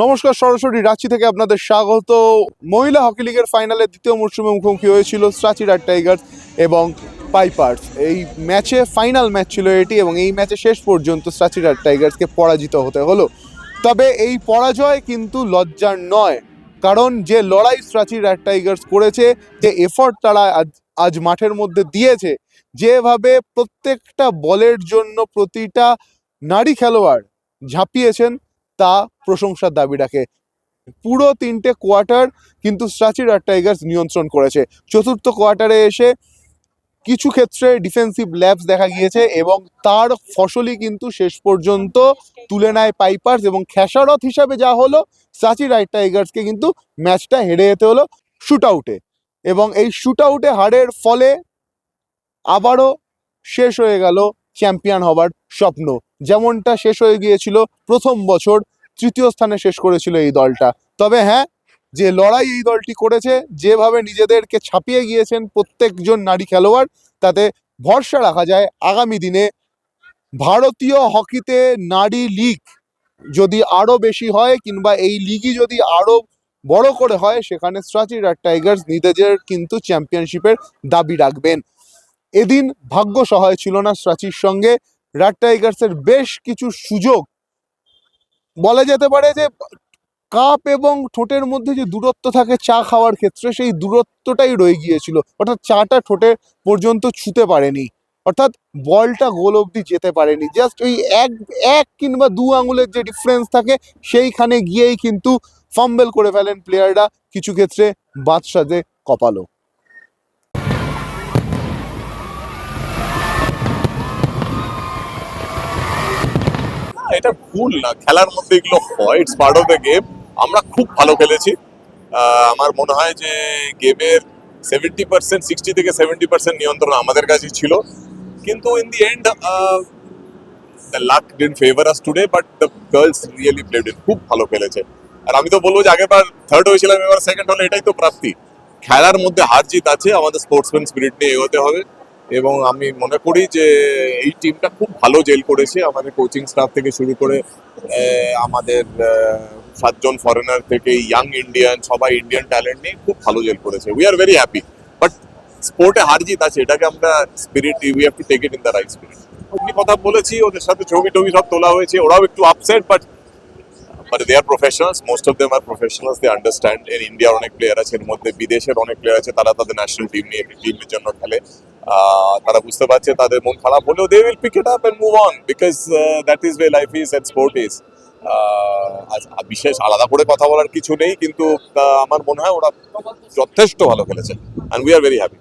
নমস্কার, সরাসরি রাঁচি থেকে আপনাদের স্বাগত। মহিলা হকি লিগের ফাইনালে দ্বিতীয় মরশুমে মুখোমুখি হয়েছিল সাচি রাট টাইগার্স এবং পাইপার্স। এই ম্যাচে, ফাইনাল ম্যাচ ছিল এটি এবং এই ম্যাচে শেষ পর্যন্ত সাচি রাট টাইগার্সকে পরাজিত হতে হলো। তবে এই পরাজয় কিন্তু লজ্জার নয়, কারণ যে লড়াই সাচি রাট টাইগার্স করেছে, যে এফর্ট তারা আজ আজ মাঠের মধ্যে দিয়েছে, যেভাবে প্রত্যেকটা বলের জন্য প্রতিটা নারী খেলোয়াড় ঝাঁপিয়েছেন তা প্রশংসার দাবি রাখে। পুরো তিনটে কোয়ার্টার কিন্তু স্ট্রাচির আর টাইগার্স নিয়ন্ত্রণ করেছে। চতুর্থ কোয়ার্টারে এসে কিছু ক্ষেত্রে ডিফেন্সিভ ল্যাবস দেখা গিয়েছে এবং তার ফসলই কিন্তু শেষ পর্যন্ত তুলে নেয় পাইপার্স এবং খেসারত হিসাবে যা হলো সাচি রাইট টাইগার্সকে কিন্তু ম্যাচটা হেরে যেতে হলো শুট আউটে এবং এই শুট আউটে হারের ফলে আবারও শেষ হয়ে গেল চ্যাম্পিয়ন হবার স্বপ্ন। যেমনটা শেষ হয়ে গিয়েছিল, প্রথম বছর তৃতীয় স্থানে শেষ করেছিল এই দলটা। তবে হ্যাঁ যে লড়াই এই দলটি করেছে, যেভাবে নিজেদেরকে ছাপিয়ে গিয়েছেন প্রত্যেকজন নারী খেলোয়াড়, তাতে ভরসা রাখা যায় আগামী দিনে। ভারতীয় হকিতে নারী লিগ যদি আরও বেশি হয়, কিংবা এই লিগই যদি আরও বড় করে হয়, সেখানে স্ট্রাচি রাট টাইগার্স নিজেদের কিন্তু চ্যাম্পিয়নশিপের দাবি রাখবেন। এদিন ভাগ্য সহায় ছিল না স্ট্রাচির সঙ্গে। রাট টাইগার্সের বেশ কিছু সুযোগ। বলা যেতে পারে যে, কাপ এবং ঠোঁটের মধ্যে যে দূরত্ব থাকে চা খাওয়ার ক্ষেত্রে, সেই দূরত্বটাই রয়ে গিয়েছিল। অর্থাৎ চাটা ঠোঁটে পর্যন্ত ছুতে পারেনি। অর্থাৎ বলটা গোল অবধি যেতে পারেনি। জাস্ট ওই এক এক কিংবা দু আঙুলের যে ডিফারেন্স থাকে, সেইখানে গিয়েই কিন্তু ফাম্বেল করে ফেলেন প্লেয়াররা কিছু ক্ষেত্রে বাদশাদে কপালো এটা ভুল না। খেলার মধ্যে এগুলো হয়। It's part of the game আমরা খুব ভালো খেলেছি। আমার মনে হয় যে গেমের সেভেন্টি পার্সেন্ট সিক্সটি থেকে সেভেন্টি পার্সেন্ট নিয়ন্ত্রণ আমাদের কাছেই ছিল। কিন্তু in the end the luck didn't favour us today but the girls really played in খুব ভালো খেলেছে। আর আমি তো বলব যে আগেরবার থার্ড হয়েছিলাম, এবার সেকেন্ড হলে এটাই তো প্রাপ্তি। খেলার মধ্যে হার জিত আছে। আমাদের স্পোর্টসম্যান স্পিরিট নিয়ে এগোতে হবে। এবং আমি মনে করি যে এই টিমটা খুব ভালো জেল করেছে। আমাদের কোচিং স্টাফ থেকে শুরু করে আমাদের সাতজন ফরেনার থেকে ইয়াং ইন্ডিয়ান সবাই ইন্ডিয়ান ট্যালেন্ট নিয়ে খুব ভালো জেল করেছে। We are very happy but স্পোর্টে হার জিত আছে, এটাকে আমরা spirit we have to take it in the right spirit কথা বলেছি, ওদের সাথে ছবি টবি সব তোলা হয়েছে, ওরাও একটু upset but but they are professionals most of them are professionals they understand এর ইন্ডিয়ার অনেক প্লেয়ার আছে, এর মধ্যে বিদেশের অনেক প্লেয়ার আছে, তারা তাদের ন্যাশনাল টিম নিয়ে টিমের জন্য খেলে। তারা বুঝতে পারছে তাদের মন খারাপ হলেও they will pick it up and move on because that is way life is and sport is বিশেষ আলাদা করে কথা বলার কিছু নেই, কিন্তু আমার মনে হয় ওরা যথেষ্ট ভালো খেলেছে। And we are very happy